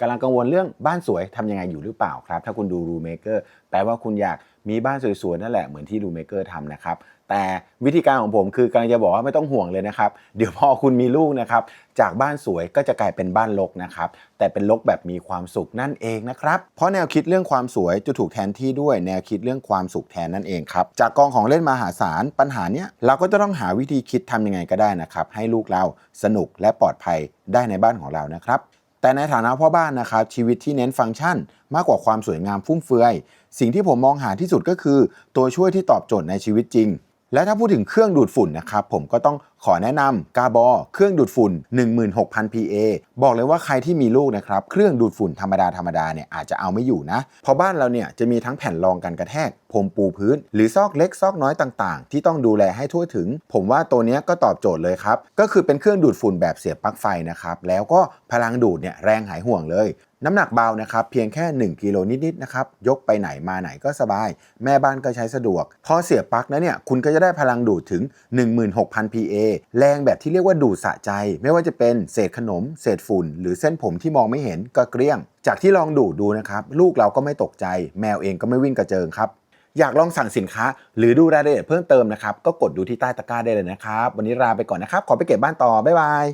กำลังกังวลเรื่องบ้านสวยทำยังไงอยู่หรือเปล่าครับ ถ้าคุณดูรูเมเกอร์แปลว่าคุณอยากมีบ้านสวยๆนั่นแหละเหมือนที่รูเมเกอร์ทำนะครับ แต่วิธีการของผมคือกำลังจะบอกว่าไม่ต้องห่วงเลยนะครับ เดี๋ยวพอคุณมีลูกนะครับ จากบ้านสวยก็จะกลายเป็นบ้านรกนะครับ แต่เป็นรกแบบมีความสุขนั่นเองนะครับ เพราะแนวคิดเรื่องความสวยจะถูกแทนที่ด้วยแนวคิดเรื่องความสุขแทนนั่นเองครับ จากกองของเล่นมหาศาลปัญหาเนี้ยเราก็จะต้องหาวิธีคิดทำยังไงก็ได้นะครับ ให้ลูกเราสนุกและปลอดภัยได้ในบ้านของเรานะครับ แต่ในฐานะพ่อบ้านนะครับชีวิตที่เน้นฟังก์ชัน มากกว่าความสวยงามฟุ่มเฟือย สิ่งที่ผมมองหาที่สุดก็คือ ตัวช่วยที่ตอบโจทย์ในชีวิตจริง และถ้าพูดถึงเครื่องดูดฝุ่นนะครับผมก็ต้องขอแนะนำกาบอเครื่องดูดฝุ่น 16,000 PA บอกเลยว่าใครที่มีลูกนะครับเครื่องดูดฝุ่นธรรมดาธรรมดาเนี่ยอาจจะเอาไม่อยู่นะเพราะบ้านเราเนี่ยจะมีทั้งแผ่นรองกันกระแทกพรมปูพื้น หรือซอกเล็กซอกน้อยต่างๆ ที่ต้องดูแลให้ทั่วถึง ผมว่าตัวนี้ก็ตอบโจทย์เลยครับ ก็คือเป็นเครื่องดูดฝุ่นแบบเสียบปลั๊กไฟนะครับแล้วก็พลังดูดเนี่ยแรงหายห่วงเลยน้ำหนักเบานะครับเพียงแค่ 1กิโลนิดๆนะครับยกไปไหนมาไหนก็สบาย แม่บ้านก็ใช้สะดวก พอเสียบปลั๊กนะเนี่ยคุณก็จะได้พลังดูดถึง 16,000 PA แรงแบบที่เรียกว่าดูดสะใจ ไม่ว่าจะเป็นเศษขนม เศษฝุ่น หรือเส้นผมที่มองไม่เห็นก็เกลี้ยง จากที่ลองดูดดูนะครับลูกเราก็ไม่ตกใจ แมวเองก็ไม่วิ่งกระเจิงครับอยากลองสั่งสินค้า หรือดูรายละเอียดเพิ่มเติมนะครับก็กดดูที่ใต้ตะกร้าได้เลยนะครับ วันนี้ลาไปก่อนนะครับ ขอไปเก็บบ้านต่อ บ๊ายบาย